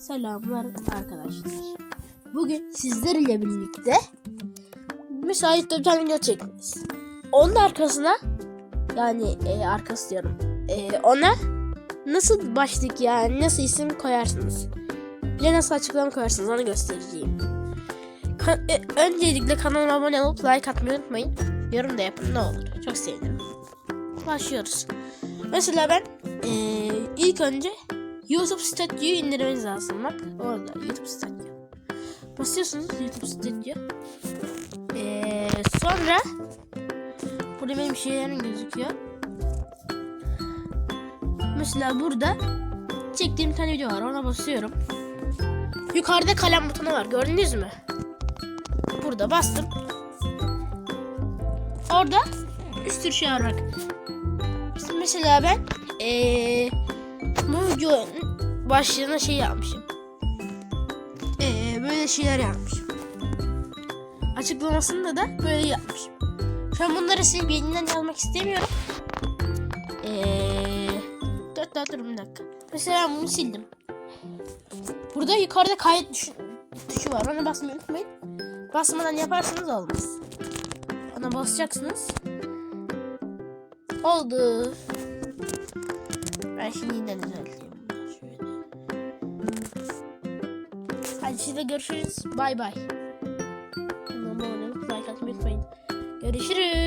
Selamlar arkadaşlar. Bugün sizlerle birlikte müsait tane video çekeceğiz. Onun arkasına yani e, arkası diyorum. E, ona nasıl başlık yani nasıl isim koyarsınız? Bir nasıl açıklama koyarsınız onu göstereceğim. Ka- e, öncelikle kanalıma abone olup like atmayı unutmayın. Yorum da yapın ne olur. Çok sevinirim. Başlıyoruz. Mesela ben e, ilk önce YouTube Studio'yu indirmeniz lazım. Bak orada YouTube Studio. Basıyorsunuz YouTube Studio. Ee, sonra burada benim şeylerim gözüküyor. Mesela burada çektiğim tane video var. Ona basıyorum. Yukarıda kalem butonu var. Gördünüz mü? Burada bastım. Orada bir sürü şey var bak. Mesela ben ee, bu videonun başlığına şey yapmışım. Ee, böyle şeyler yapmışım. Açıklamasında da böyle yapmışım. Şu an bunları silip yeniden yazmak istemiyorum. Ee, dur, dur, dur bir dakika. Mesela bunu sildim. Burada yukarıda kayıt tuşu, tuşu var. Ona basmayı unutmayın. Basmadan yaparsanız olmaz. Ona basacaksınız. Oldu. Ben şimdi yeniden düzelteyim. Hadi size görüşürüz. Bay bay. Like atmayı unutmayın. Görüşürüz.